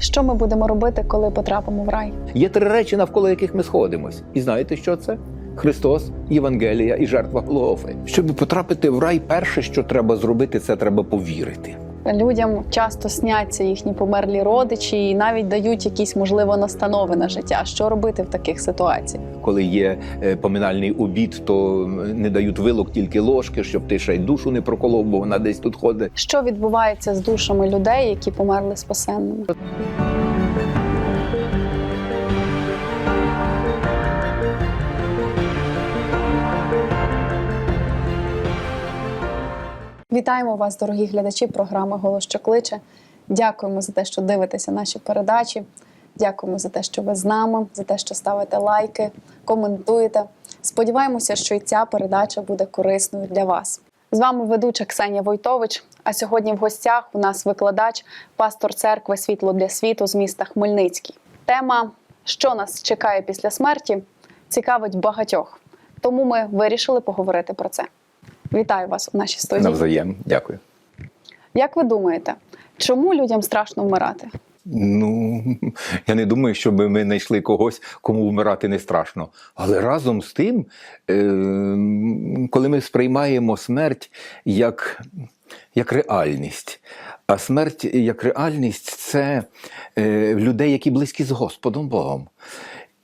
Що ми будемо робити, коли потрапимо в рай? Є три речі, навколо яких ми сходимось. І знаєте, що це? Христос, Євангелія і жертва Голгофи. Щоб потрапити в рай, перше, що треба зробити, це треба повірити. Людям часто сняться їхні померлі родичі і навіть дають якісь можливо настанови на життя. Що робити в таких ситуаціях? Коли є е, поминальний обід, то не дають вилок тільки ложки, щоб ти ще й душу не проколов, бо вона десь тут ходить. Що відбувається з душами людей, які померли спасенними? Вітаємо вас, дорогі глядачі програми Голос що кличе. Дякуємо за те, що дивитеся наші передачі. Дякуємо за те, що ви з нами, за те, що ставите лайки, коментуєте. Сподіваємося, що і ця передача буде корисною для вас. З вами ведуча Ксенія Войтович. А сьогодні в гостях у нас викладач, пастор церкви Світло для світу з міста Хмельницький. Тема, що нас чекає після смерті, цікавить багатьох. Тому ми вирішили поговорити про це. Вітаю вас у нашій студії. Навзаєм. Дякую. Як ви думаєте, чому людям страшно вмирати? Ну, я не думаю, щоб ми знайшли когось, кому вмирати не страшно. Але разом з тим, е, коли ми сприймаємо смерть як, як реальність, а смерть як реальність це е, людей, які близькі з Господом Богом.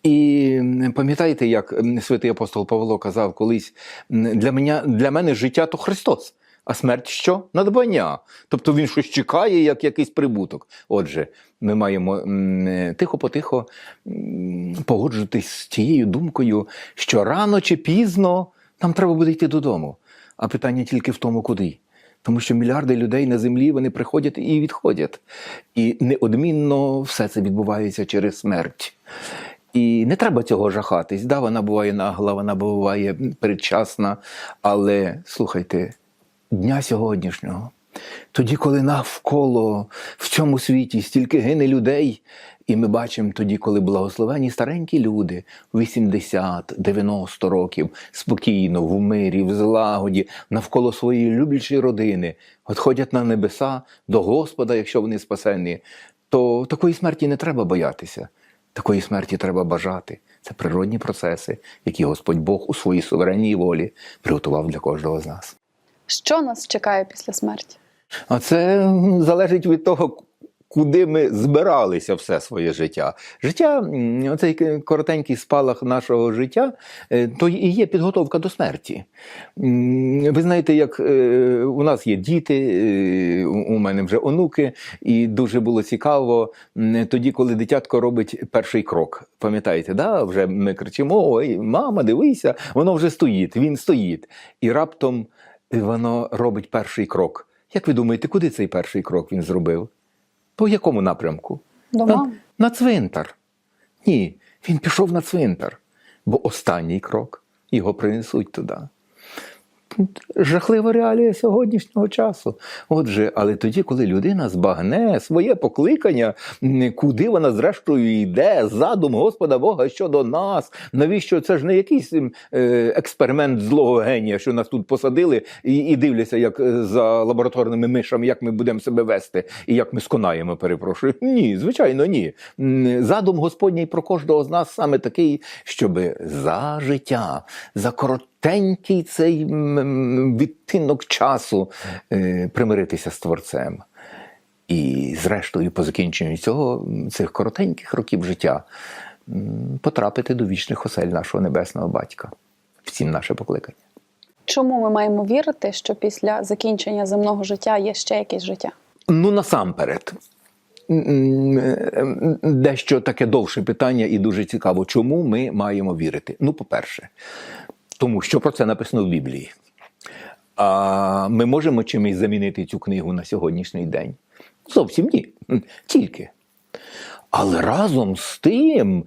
І пам'ятаєте, як святий апостол Павло казав колись: для мене, для мене життя то Христос, а смерть що? Надбання. Тобто він щось чекає, як якийсь прибуток. Отже, ми маємо тихо-потихо погоджуватись з тією думкою, що рано чи пізно нам треба буде йти додому. А питання тільки в тому, куди. Тому що мільярди людей на землі вони приходять і відходять. І неодмінно все це відбувається через смерть. І не треба цього жахатись. Да, вона буває нагла, вона буває передчасна. Але слухайте, дня сьогоднішнього, тоді, коли навколо в цьому світі стільки гине людей, і ми бачимо тоді, коли благословені старенькі люди 80-90 років спокійно, в мирі, в злагоді, навколо своєї люблячої родини, відходять на небеса до Господа, якщо вони спасені, то такої смерті не треба боятися. Такої смерті треба бажати. Це природні процеси, які Господь Бог у своїй суверенній волі приготував для кожного з нас. Що нас чекає після смерті? А це залежить від того, куди ми збиралися все своє життя. Життя, оцей коротенький спалах нашого життя, е, то і є підготовка до смерті. Ви знаєте, як е, у нас є діти, е, у мене вже онуки, і дуже було цікаво тоді, коли дитятко робить перший крок. Пам'ятаєте, да? вже ми кричимо: Ой, мама, дивися, воно вже стоїть, він стоїть. І раптом воно робить перший крок. Як ви думаєте, куди цей перший крок він зробив? По якому напрямку? До На, на цвинтар. Ні, він пішов на цвинтар, бо останній крок його принесуть туди. Жахлива реалія сьогоднішнього часу. Отже, але тоді, коли людина збагне своє покликання, куди вона зрештою йде, задум Господа Бога щодо нас, навіщо це ж не якийсь е, експеримент злого генія, що нас тут посадили і, і дивляться, як е, за лабораторними мишами, як ми будемо себе вести і як ми сконаємо, перепрошую. Ні, звичайно, ні. Задум Господній про кожного з нас саме такий, щоб за життя, за коротенький цей відтинок часу е, примиритися з Творцем. І, зрештою, по закінченню цього цих коротеньких років життя потрапити до вічних осель нашого небесного батька. Всім наше покликання. Чому ми маємо вірити, що після закінчення земного життя є ще якесь життя? Ну, насамперед. Дещо таке довше питання, і дуже цікаво, чому ми маємо вірити. Ну, по-перше, тому що про це написано в Біблії. А ми можемо чимось замінити цю книгу на сьогоднішній день? Зовсім ні. Тільки. Але разом з тим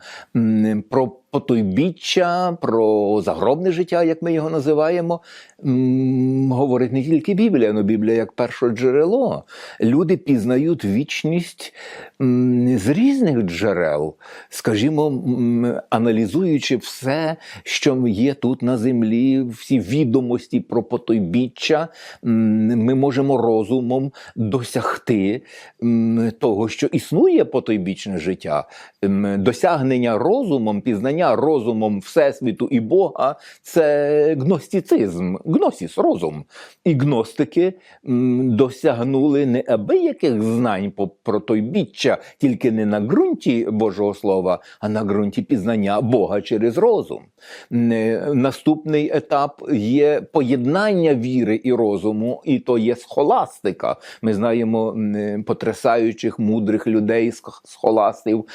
про потойбіччя, про загробне життя, як ми його називаємо, говорить не тільки Біблія, але Біблія як перше джерело. Люди пізнають вічність з різних джерел, скажімо, аналізуючи все, що є тут на землі, всі відомості про потойбіччя, ми можемо розумом досягти того, що існує потойбічне життя. М, Досягнення розумом, пізнання розумом Всесвіту і Бога це гностицизм, гносіс, розум. І гностики досягнули неабияких знань про тойбіччя, тільки не на ґрунті Божого Слова, а на ґрунті пізнання Бога через розум. Е, Наступний етап є поєднання віри і розуму, і то є схоластика. Ми знаємо е, потрясаючих мудрих людей, сх- схоластів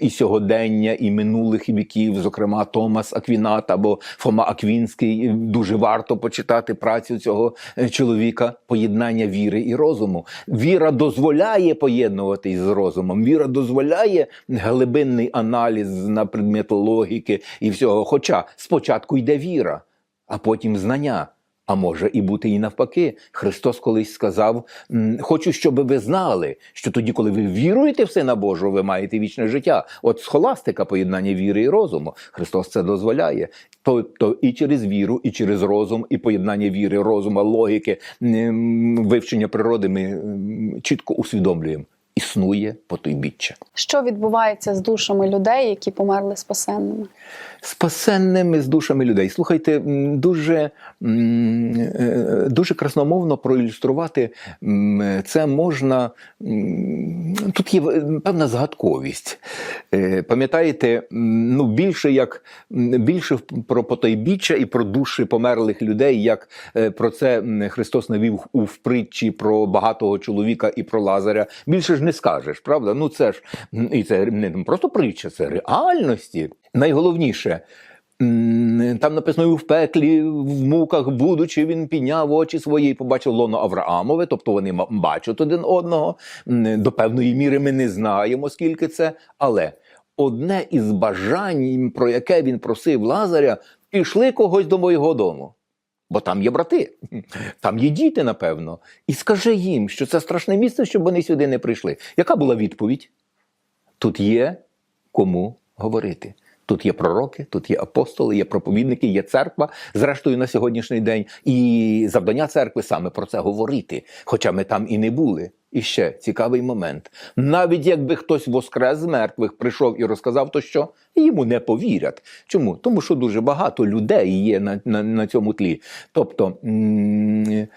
і сьогодення, і минулих віків, зокрема Томас Аквінат або Фома Аквінський. Дуже варто почитати працю цього е, чоловіка. Поєднання віри і розуму. Віра дозволяє поєднуватись з розумом. Віра дозволяє глибинний аналіз на предмет логіки і всього. Хоча спочатку йде віра, а потім знання. А може і бути і навпаки. Христос колись сказав: Хочу, щоб ви знали, що тоді, коли ви віруєте в Сина Божого, ви маєте вічне життя. От схоластика поєднання віри і розуму. Христос це дозволяє. Тобто і через віру, і через розум, і поєднання віри, розуму, логіки, вивчення природи ми чітко усвідомлюємо. Існує потойбіччя. Що відбувається з душами людей, які померли спасенними? Спасенними з душами людей. Слухайте, дуже, е, дуже красномовно проілюструвати це можна. Тут є е, певна згадковість. Е, Пам'ятаєте, ну більше як більше про потайбіччя і про душі померлих людей, як про це Христос навів у в притчі про багатого чоловіка і про Лазаря. Більше ж не скажеш, правда? Ну це ж і це не просто притча, це реальності. Найголовніше. Там написано в пеклі, в муках, будучи, він підняв очі свої і побачив лоно Авраамове, тобто вони бачать один одного. До певної міри ми не знаємо, скільки це. Але одне із бажань, про яке він просив Лазаря, пішли когось до моєго дому. Бо там є брати, там є діти, напевно. І скажи їм, що це страшне місце, щоб вони сюди не прийшли. Яка була відповідь? Тут є кому говорити. Тут є пророки, тут є апостоли, є проповідники, є церква, зрештою на сьогоднішній день. І завдання церкви саме про це говорити, хоча ми там і не були. І ще цікавий момент. Навіть якби хтось воскрес з мертвих прийшов і розказав, то що йому не повірять. Чому? Тому що дуже багато людей є на, на, на цьому тлі. Тобто е,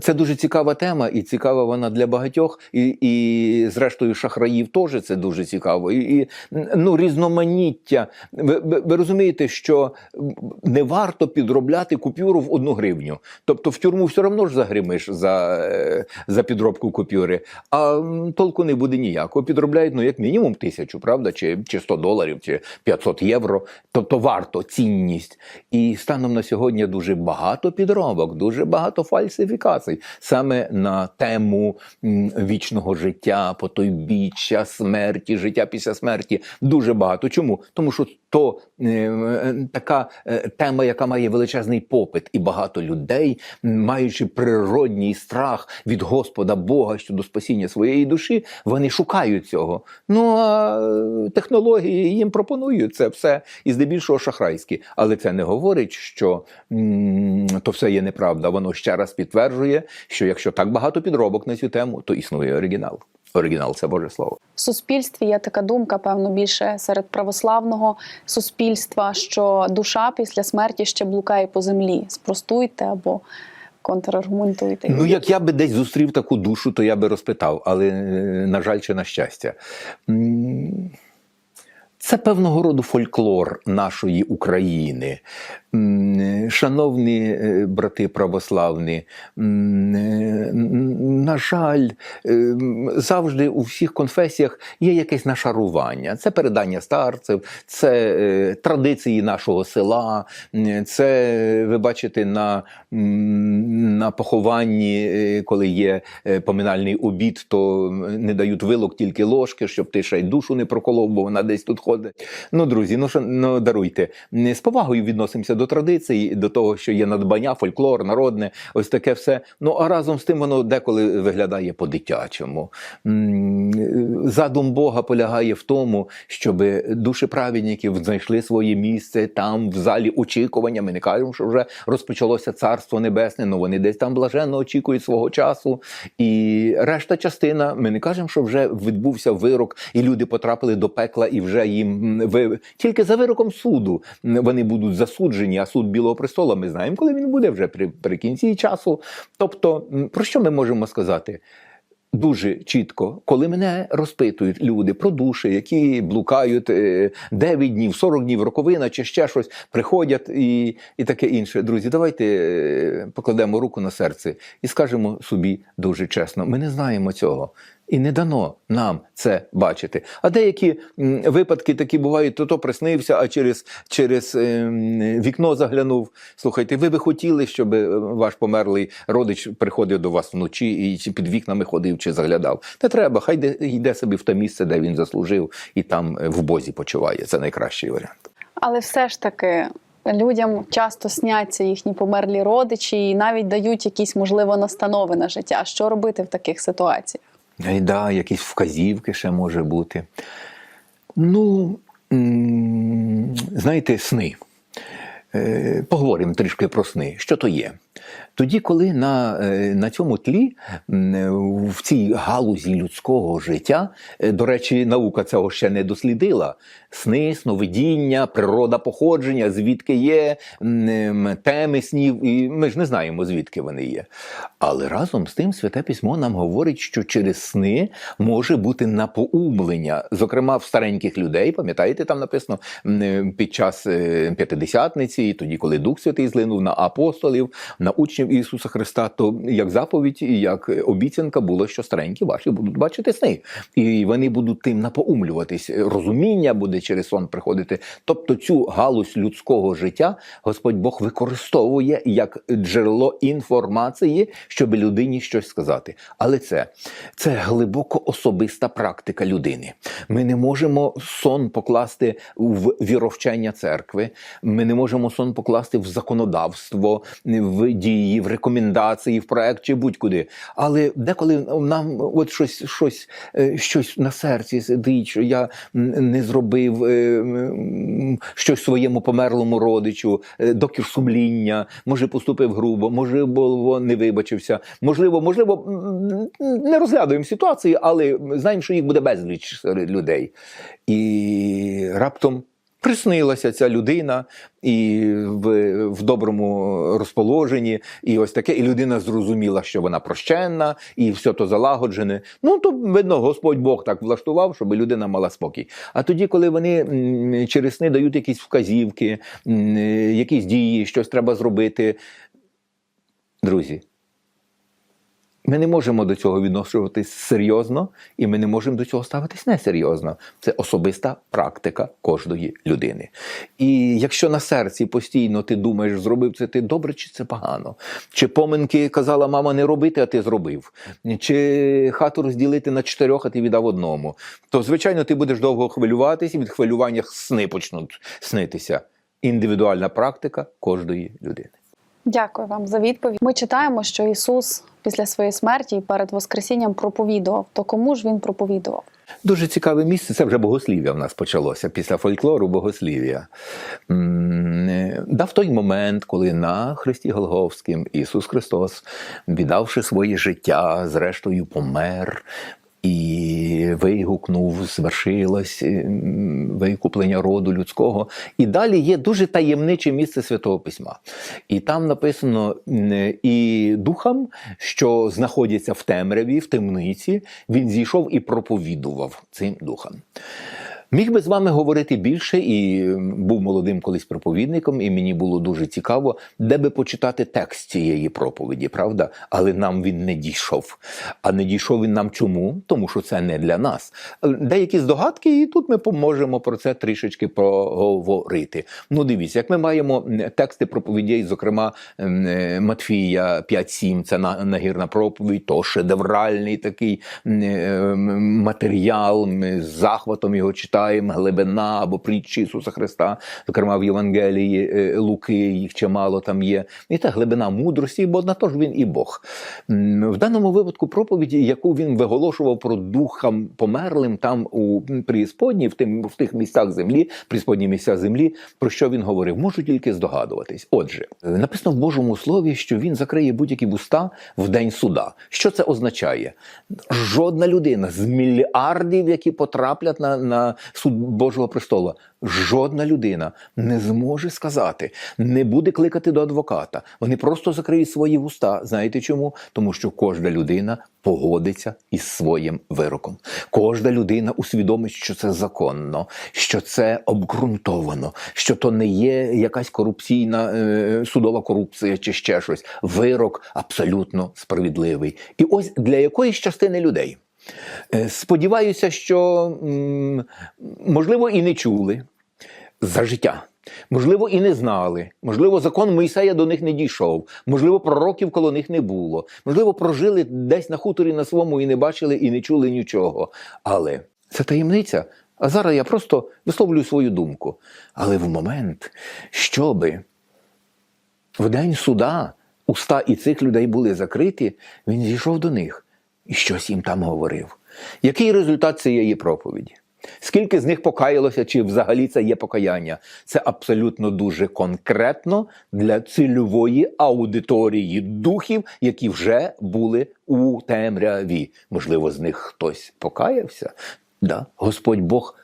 це дуже цікава тема, і цікава вона для багатьох. І, і зрештою, шахраїв теж це дуже цікаво. І, і ну, різноманіття. Ви, ви, розумієте, що не варто підробляти купюру в одну гривню. Тобто в тюрму все одно ж загримиш за, е, за підробку купюри, а толку не буде ніякого. Підробляють ну, як мінімум тисячу, правда, чи, чи 100 доларів, чи 500 євро. Тобто варто цінність. І станом на сьогодні дуже багато підробок, дуже багато фальсифікацій саме на тему вічного життя, потойбіччя, смерті, життя після смерті. Дуже багато. Чому? Тому що то е, е, така е, тема, яка має величезний попит, і багато людей, маючи природній страх від Господа Бога щодо спасіння своєї душі, вони шукають цього. Ну а технології їм пропонують це все і здебільшого шахрайські. Але це не говорить, що то все є неправда. Воно ще раз підтверджує, що якщо так багато підробок на цю тему, то існує оригінал. Оригінал це Боже Слово. В суспільстві є така думка, певно, більше серед православного суспільства, що душа після смерті ще блукає по землі. Спростуйте або контраргументуйте. Ну, як я би десь зустрів таку душу, то я би розпитав, але, е, на жаль, чи на щастя. Це певного роду фольклор нашої України. Шановні е, брати православні, е, на жаль, е, завжди у всіх конфесіях є якесь нашарування. Це передання старців, це традиції нашого села, це ви бачите на, на похованні, коли є поминальний обід, то не дають вилок тільки ложки, щоб ти ще й душу не проколов, бо вона десь тут ходить. Ну, друзі, ну ну даруйте. З повагою відносимося до традицій, до того, що є надбання, фольклор, народне, ось таке все. Ну а разом з тим воно деколи виглядає по-дитячому. Задум Бога полягає в тому, щоб душі праведників знайшли своє місце там, в залі очікування. Ми не кажемо, що вже розпочалося царство небесне, але вони десь там блаженно очікують свого часу. І решта частина, ми не кажемо, що вже відбувся вирок, і люди потрапили до пекла, і вже їм ви тільки за вироком суду вони будуть засуджені. А суд Білого престола ми знаємо, коли він буде вже при, при кінці часу. Тобто, про що ми можемо сказати? Дуже чітко, коли мене розпитують люди про душі, які блукають е, 9 днів, 40 днів, роковина чи ще щось, приходять і, і таке інше. Друзі, давайте е, покладемо руку на серце і скажемо собі дуже чесно: ми не знаємо цього. І не дано нам це бачити. А деякі випадки такі бувають, то то приснився, а через, через ем, вікно заглянув. Слухайте, ви би хотіли, щоб е, ваш померлий родич приходив до вас вночі і під вікнами ходив чи заглядав. Не треба, хай йде, йде собі в те місце, де він заслужив, і там е, в бозі почуває. Це найкращий варіант. Але все ж таки людям часто сняться їхні померлі родичі і навіть дають якісь, можливо, настанови на життя. Що робити в таких ситуаціях? Ай, да, якісь вказівки ще може бути. Ну, знаєте, сни. Е, Поговоримо трішки про сни. Що то є? Тоді, коли на, е, на цьому тлі, в цій галузі людського життя, е, до речі, наука цього ще не дослідила. Сни, сновидіння, природа походження, звідки є теми снів, і ми ж не знаємо, звідки вони є. Але разом з тим Святе Письмо нам говорить, що через сни може бути напоумлення, зокрема в стареньких людей. Пам'ятаєте, там написано е, під час е, п'ятидесятниці, тоді, коли Дух Святий злинув на апостолів, на учнів Ісуса Христа, то як заповідь і як обіцянка було, що старенькі ваші будуть бачити сни, і вони будуть тим напоумлюватись. Розуміння буде через сон приходити. Тобто цю галузь людського життя Господь Бог використовує як джерело інформації, щоб людині щось сказати. Але це, це глибоко особиста практика людини. Ми не можемо сон покласти в віровчення церкви. Ми не можемо сон покласти в законодавство, в дії, в рекомендації, в проект чи будь-куди. Але деколи нам от щось, щось, е, щось на серці сидить, що я не зробив е, щось своєму померлому родичу, е, докір сумління, може поступив грубо, можливо, не вибачився. Можливо, можливо, не розглядуємо ситуації, але знаємо, що їх буде безліч серед людей. І раптом. Приснилася ця людина і в, в доброму розположенні, і ось таке, і людина зрозуміла, що вона прощенна, і все то залагоджене. Ну то видно, Господь Бог так влаштував, щоб людина мала спокій. А тоді, коли вони через сни дають якісь вказівки, якісь дії, щось треба зробити. Друзі, ми не можемо до цього відношуватись серйозно, і ми не можемо до цього ставитись несерйозно. Це особиста практика кожної людини. І якщо на серці постійно ти думаєш, зробив це ти добре чи це погано, чи поминки казала мама не робити, а ти зробив, чи хату розділити на чотирьох, а ти віддав одному, то звичайно ти будеш довго хвилюватися, і від хвилювання сни почнуть снитися. Індивідуальна практика кожної людини. Дякую вам за відповідь. Ми читаємо, що Ісус після своєї смерті і перед Воскресінням проповідував. То кому ж він проповідував? Дуже цікаве місце. Це вже богослів'я в нас почалося після фольклору богослів'я. Е, Дав той момент, коли на Христі Голговським Ісус Христос, віддавши своє життя, зрештою помер. І вигукнув, звершилось викуплення роду людського. І далі є дуже таємниче місце Святого Письма. І там написано і духам, що знаходяться в темряві, в темниці, він зійшов і проповідував цим духам. Міг би з вами говорити більше і був молодим колись проповідником, і мені було дуже цікаво, де би почитати текст цієї проповіді, правда? Але нам він не дійшов. А не дійшов він нам чому? Тому що це не для нас. Е, Деякі здогадки, і тут ми поможемо про це трішечки проговорити. Ну, дивіться, як ми маємо тексти проповідей, зокрема е, Матфія 5-7, це нагірна проповідь, то шедевральний такий е, матеріал. З захватом його читаємо, глибина або притчі Ісуса Христа, зокрема в Євангелії е, Луки, їх чимало там є. І та глибина мудрості, бо на то ж він і Бог. В даному випадку проповіді, яку він виголошував про духам померлим там у преісподній, в, тим, в тих місцях землі, преісподні місця землі, про що він говорив, можу тільки здогадуватись. Отже, написано в Божому слові, що він закриє будь-які вуста в день суда. Що це означає? Жодна людина з мільярдів, які потраплять на, на суд Божого престола, жодна людина не зможе сказати, не буде кликати до адвоката. Вони просто закриють свої вуста. Знаєте чому? Тому що кожна людина погодиться із своїм вироком. Кожна людина усвідомить, що це законно, що це обґрунтовано, що то не є якась корупційна е, судова корупція чи ще щось. Вирок абсолютно справедливий. І ось для якоїсь частини людей. Е, Сподіваюся, що можливо і не чули за життя. Можливо, і не знали. Можливо, закон Мойсея до них не дійшов. Можливо, пророків коло них не було. Можливо, прожили десь на хуторі на своєму і не бачили, і не чули нічого. Але це таємниця. А зараз я просто висловлюю свою думку. Але в момент, щоби в день суда уста і цих людей були закриті, він зійшов до них і щось їм там говорив. Який результат цієї проповіді? Скільки з них покаялося, чи взагалі це є покаяння? Це абсолютно дуже конкретно для цільової аудиторії духів, які вже були у темряві. Можливо, з них хтось покаявся. Да. Господь Бог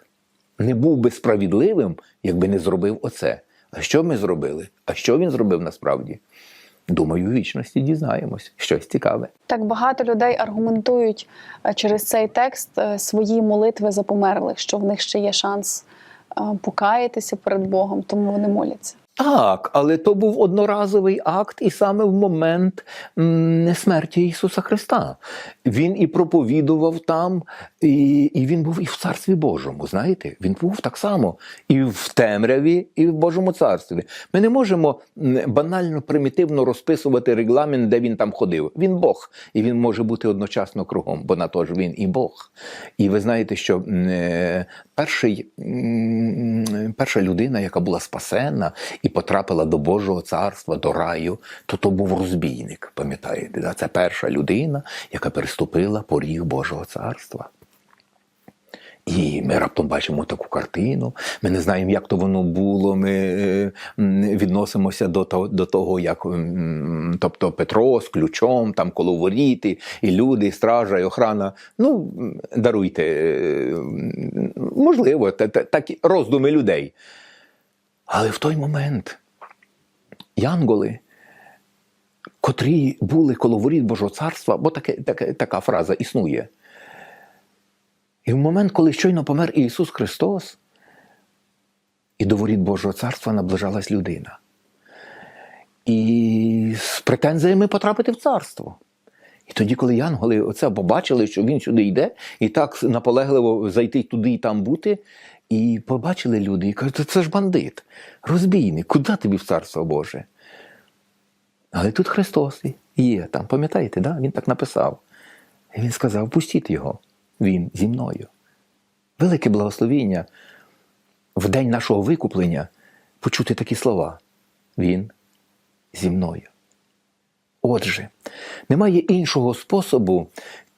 не був би справедливим, якби не зробив оце. А що ми зробили? А що він зробив насправді? Думаю, в вічності дізнаємось щось цікаве. Так багато людей аргументують е, через цей текст е, свої молитви за померлих, що в них ще є шанс е, покаятися перед Богом, тому вони моляться. Так, але то був одноразовий акт, і саме в момент смерті Ісуса Христа. Він і проповідував там, і, і він був і в Царстві Божому. Знаєте, він був так само і в темряві, і в Божому царстві. Ми не можемо банально примітивно розписувати регламент, де він там ходив. Він Бог, і він може бути одночасно кругом, бо на то ж він і Бог. І ви знаєте, що е, перший, перша людина, яка була спасена і потрапила до Божого царства, до раю, то то був розбійник. Пам'ятаєте, це перша людина, яка переступила поріг Божого царства. І ми раптом бачимо таку картину. Ми не знаємо, як то воно було. Ми відносимося до того, до того, як тобто Петро з ключом, там коло воріти, і люди, і стража, і охрана. Ну, даруйте, е, можливо, та- та- такі роздуми людей. Але в той момент янголи, котрі були коло воріт Божого царства, бо таке, таке, така фраза існує. І в момент, коли щойно помер Ісус Христос, і до воріт Божого царства наближалась людина. І з претензіями потрапити в царство. І тоді, коли янголи оце побачили, що він сюди йде, і так наполегливо зайти туди і там бути, і побачили люди, і кажуть, це ж бандит, розбійник, куди тобі в царство Боже? Але тут Христос є там, пам'ятаєте, да? він так написав. І він сказав: пустіть його, він зі мною. Велике благословіння в день нашого викуплення почути такі слова. Він зі мною. Отже, немає іншого способу,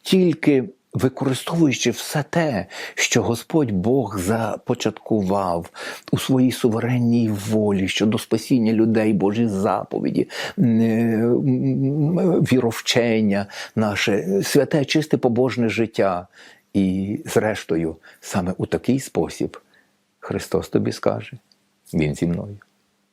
тільки використовуючи все те, що Господь Бог започаткував у своїй суверенній волі щодо спасіння людей, Божі заповіді, віровчення наше, святе, чисте побожне життя. І, зрештою, саме у такий спосіб Христос тобі скаже: Він зі мною.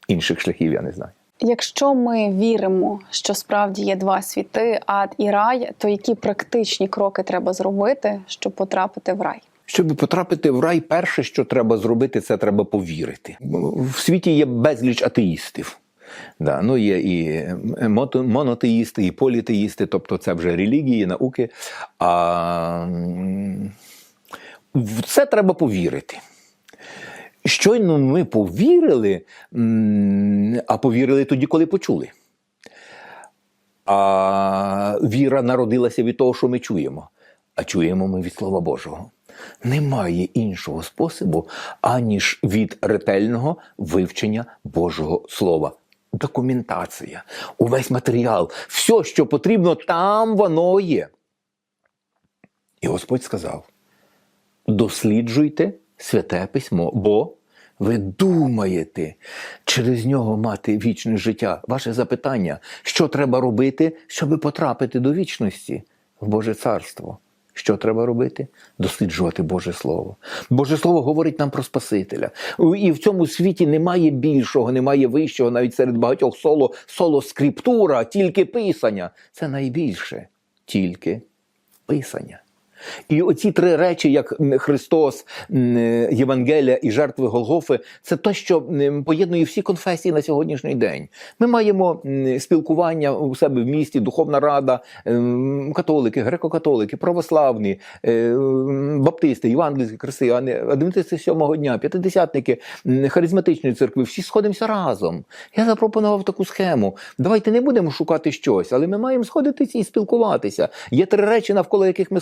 Інших шляхів я не знаю. Якщо ми віримо, що справді є два світи, ад і рай, то які практичні кроки треба зробити, щоб потрапити в рай? Щоб потрапити в рай, перше, що треба зробити, це треба повірити. В світі є безліч атеїстів. Да, ну є і мото- монотеїсти, і політеїсти, тобто це вже релігії, науки. А в це треба повірити. Щойно ми повірили, а повірили тоді, коли почули. А віра народилася від того, що ми чуємо. А чуємо ми від Слова Божого. Немає іншого способу, аніж від ретельного вивчення Божого Слова. Документація, увесь матеріал, все, що потрібно, там воно є. І Господь сказав: досліджуйте святе письмо, бо ви думаєте через нього мати вічне життя. Ваше запитання, що треба робити, щоб потрапити до вічності в Боже Царство? Що треба робити? Досліджувати Боже Слово. Боже Слово говорить нам про Спасителя. І в цьому світі немає більшого, немає вищого, навіть серед багатьох соло, соло скриптура, тільки писання. Це найбільше, тільки писання. І оці три речі, як Христос, Євангелія і жертви Голгофи, це те, що поєднує всі конфесії на сьогоднішній день. Ми маємо спілкування у себе в місті, духовна рада, ем, католики, греко-католики, православні, е, баптисти, євангельські християни, адвентисти сьомого дня, п'ятидесятники, харизматичної церкви. Всі сходимося разом. Я запропонував таку схему. Давайте не будемо шукати щось, але ми маємо сходитися і спілкуватися. Є три речі, навколо яких ми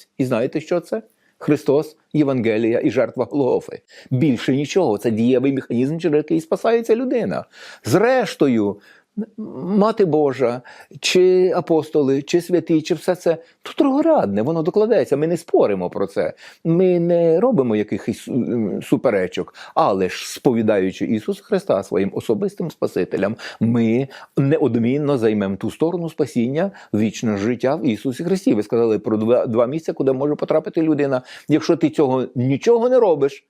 сходимось. І знаєте, що це? Христос, Євангелія і жертва Голгофи. Більше нічого. Це дієвий механізм, через який спасається людина. Зрештою, Мати Божа, чи апостоли, чи святі, чи все це тут другорядне, воно докладається. Ми не споримо про це. Ми не робимо якихось суперечок, але ж сповідаючи Ісуса Христа своїм особистим Спасителям, ми неодмінно займемо ту сторону спасіння, вічне життя в Ісусі Христі. Ви сказали про два, два місця, куди може потрапити людина. Якщо ти цього нічого не робиш,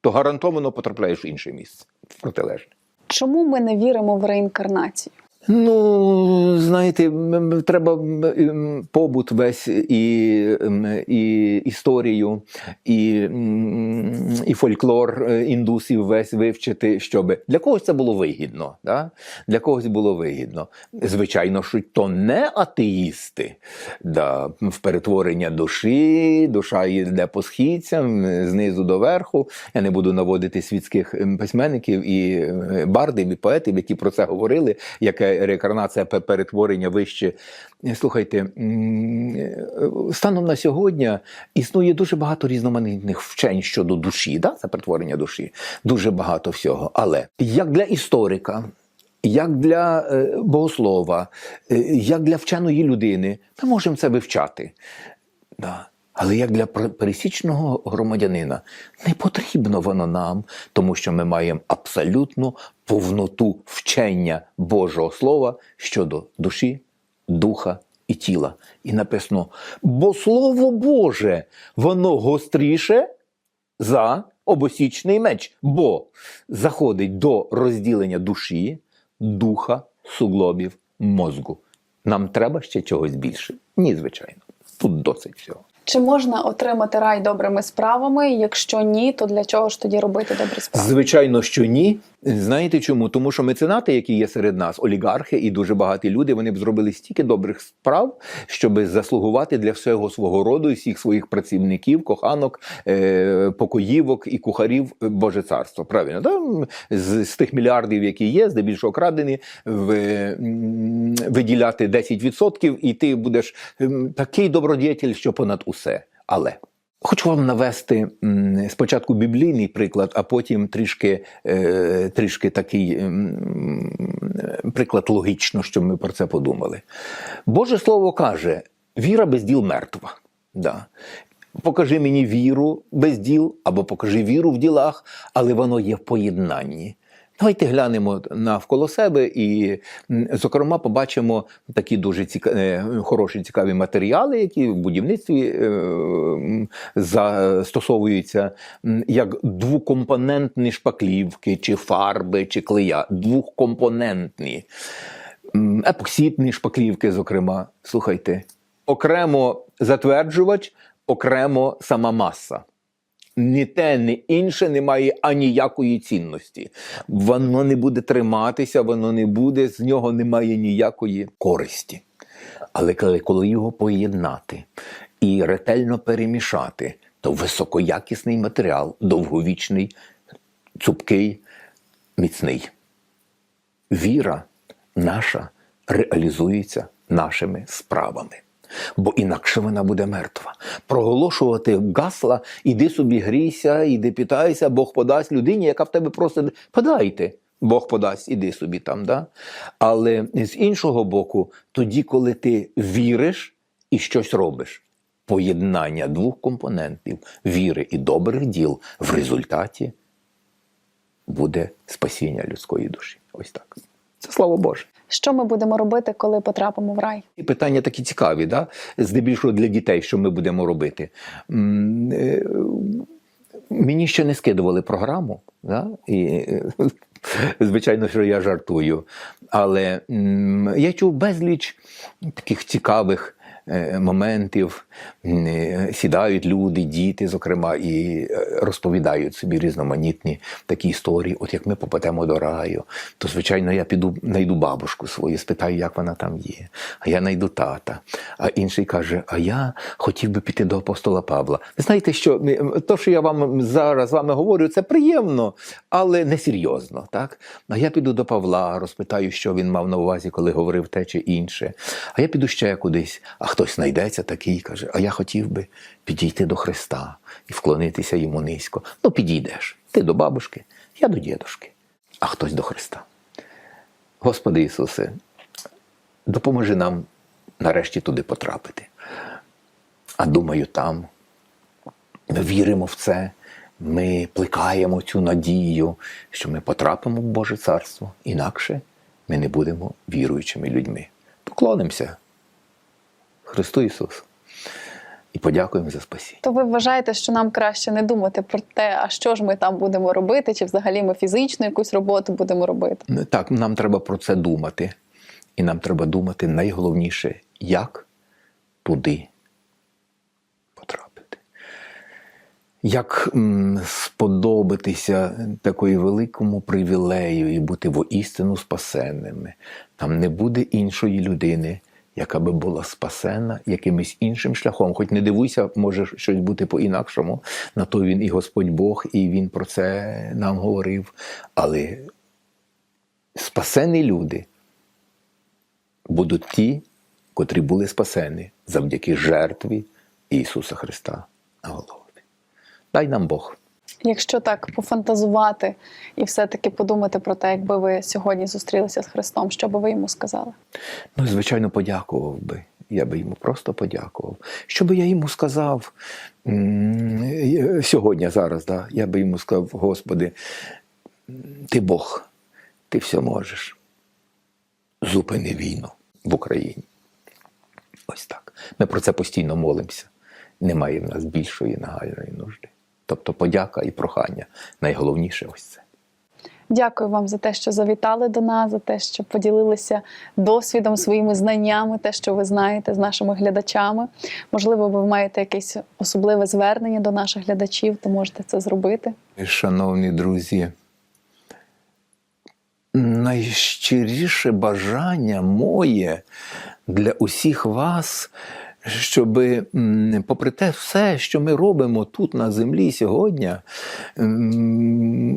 то гарантовано потрапляєш в інше місце, в протилежне. Чому ми не віримо в реінкарнацію? Ну, знаєте, треба побут весь і, і історію, і, і фольклор е, індусів весь вивчити, щоб для когось це було вигідно. Да? Для когось було вигідно. Звичайно, що то не атеїсти. Да? В перетворення душі, душа йде по східцям, знизу до верху. Я не буду наводити світських письменників і е, бардів, і поетів, які про це говорили, яке реінкарнація перетворення вище. Е, Слухайте, е, станом на сьогодні існує дуже багато різноманітних вчень щодо душі, да? це перетворення душі, дуже багато всього. Але як для історика, як для е, богослова, як для вченої людини, ми можемо це вивчати. Да. Але як для пересічного громадянина не потрібно воно нам, тому що ми маємо абсолютну повноту вчення Божого Слова щодо душі, духа і тіла. І написано: бо Слово Боже, воно гостріше за обосічний меч, бо заходить до розділення душі, духа, суглобів, мозку. Нам треба ще чогось більше? Ні, звичайно. Тут досить всього. Чи можна отримати рай добрими справами? Якщо ні, то для чого ж тоді робити добрі справи? Звичайно, що ні. Знаєте чому? Тому що меценати, які є серед нас, олігархи і дуже багаті люди, вони б зробили стільки добрих справ, щоб заслугувати для всього свого роду і всіх своїх працівників, коханок, е, покоївок і кухарів е, Боже царство. Правильно, да? з, з тих мільярдів, які є, здебільшого крадені, в, виділяти 10%, і ти будеш такий добродіятель, що понад усе. Але Хочу вам навести спочатку біблійний приклад, а потім трішки, е, трішки такий приклад логічно, щоб ми про це подумали. Боже Слово каже: віра без діл мертва. Да. Покажи мені віру без діл, або покажи віру в ділах, але воно є в поєднанні. Давайте глянемо навколо себе і, зокрема, побачимо такі дуже ціка... е, хороші цікаві матеріали, які в будівництві е, застосовуються, як двокомпонентні шпаклівки, чи фарби, чи клея. Двокомпонентні. Епоксидні шпаклівки, зокрема. Слухайте, окремо затверджувач, окремо сама маса. Ні те, ні інше не має аніякої цінності. Воно не буде триматися, воно не буде, з нього немає ніякої користі. Але коли, його поєднати і ретельно перемішати, то високоякісний матеріал, довговічний, цупкий, міцний. Віра наша реалізується нашими справами. Бо інакше вона буде мертва. Проголошувати гасла, іди собі грійся, іди питайся, Бог подасть людині, яка в тебе просить, подайте. Бог подасть, іди собі там. Да? Але з іншого боку, тоді, коли ти віриш і щось робиш, поєднання двох компонентів віри і добрих діл в результаті буде спасіння людської душі. Ось так. Це слава Боже. Що ми будемо робити, коли потрапимо в рай? І питання такі цікаві, да? здебільшого для дітей, що ми будемо робити. Е, Мені ще не скидували програму, да? і, е, звичайно, що я жартую. Але я чув безліч таких цікавих моментів. Е, Сідають люди, діти, зокрема, і е, розповідають собі різноманітні такі історії. От як ми попадемо до раю, то звичайно я піду знайду бабушку свою, спитаю, як вона там є. А я знайду тата. А інший каже: А я хотів би піти до апостола Павла. Ви знаєте, що то, що я вам зараз з вами говорю, це приємно, але не серйозно. Так? А я піду до Павла, розпитаю, що він мав на увазі, коли говорив те чи інше. А я піду ще кудись, а хтось знайдеться такий, каже: А я хотів би підійти до Христа і вклонитися йому низько. Ну, підійдеш. Ти до бабушки, я до дідушки, а хтось до Христа. Господи Ісусе, допоможи нам нарешті туди потрапити. А думаю, там ми віримо в це, ми плекаємо цю надію, що ми потрапимо в Боже Царство, інакше ми не будемо віруючими людьми. Поклонимося Христу Ісусу і подякуємо за спасіння. То ви вважаєте, що нам краще не думати про те, а що ж ми там будемо робити, чи взагалі ми фізичну якусь роботу будемо робити? Так, нам треба про це думати. І нам треба думати найголовніше, як туди потрапити. Як сподобатися такої великому привілею і бути воістину спасенними. Там не буде іншої людини, яка би була спасена якимось іншим шляхом. Хоч не дивуйся, може щось бути по-інакшому. На то він і Господь Бог, і Він про це нам говорив. Але спасені люди будуть ті, котрі були спасені завдяки жертві Ісуса Христа на голові. Дай нам Бог. Якщо так пофантазувати і все-таки подумати про те, якби ви сьогодні зустрілися з Христом, що би ви йому сказали? Ну, звичайно, подякував би. Я би йому просто подякував. Що би я йому сказав сьогодні, зараз, да, я би йому сказав, Господи, ти Бог, ти все можеш. Зупини війну в Україні. Ось так. Ми про це постійно молимося. Немає в нас більшої нагальної нужди. Тобто подяка і прохання. Найголовніше ось це. Дякую вам за те, що завітали до нас, за те, що поділилися досвідом, своїми знаннями, те, що ви знаєте з нашими глядачами. Можливо, ви маєте якесь особливе звернення до наших глядачів, то можете це зробити. Шановні друзі, найщиріше бажання моє для усіх вас, щоб, попри те все, що ми робимо тут на землі сьогодні,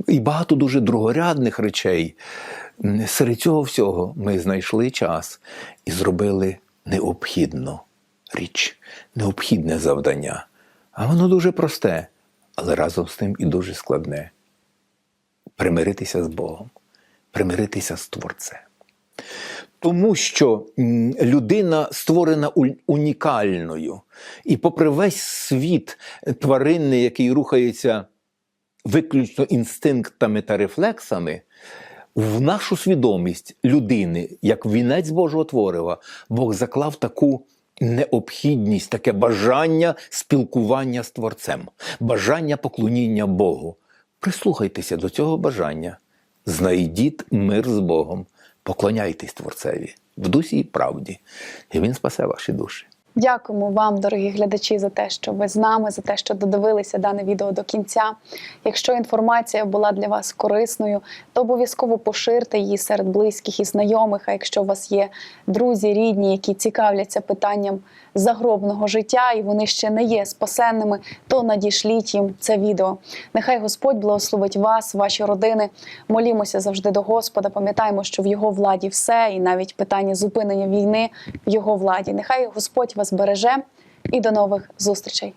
і багато дуже другорядних речей, серед цього всього ми знайшли час і зробили необхідну річ, необхідне завдання. А воно дуже просте, але разом з тим і дуже складне примиритися з Богом, примиритися з Творцем. Тому що людина створена унікальною, і попри весь світ тваринний, який рухається виключно інстинктами та рефлексами, в нашу свідомість людини, як вінець Божого творива, Бог заклав таку необхідність, таке бажання спілкування з Творцем, бажання поклоніння Богу. Прислухайтеся до цього бажання, знайдіть мир з Богом, поклоняйтесь Творцеві в дусі і правді, і Він спасе ваші душі. Дякуємо вам, дорогі глядачі, за те, що ви з нами, за те, що додивилися дане відео до кінця. Якщо інформація була для вас корисною, то обов'язково поширте її серед близьких і знайомих. А якщо у вас є друзі, рідні, які цікавляться питанням загробного життя, і вони ще не є спасенними, то надішліть їм це відео. Нехай Господь благословить вас, ваші родини. Молімося завжди до Господа. Пам'ятаємо, що в його владі все, і навіть питання зупинення війни в його владі. Нехай Господь вас береже і до нових зустрічей.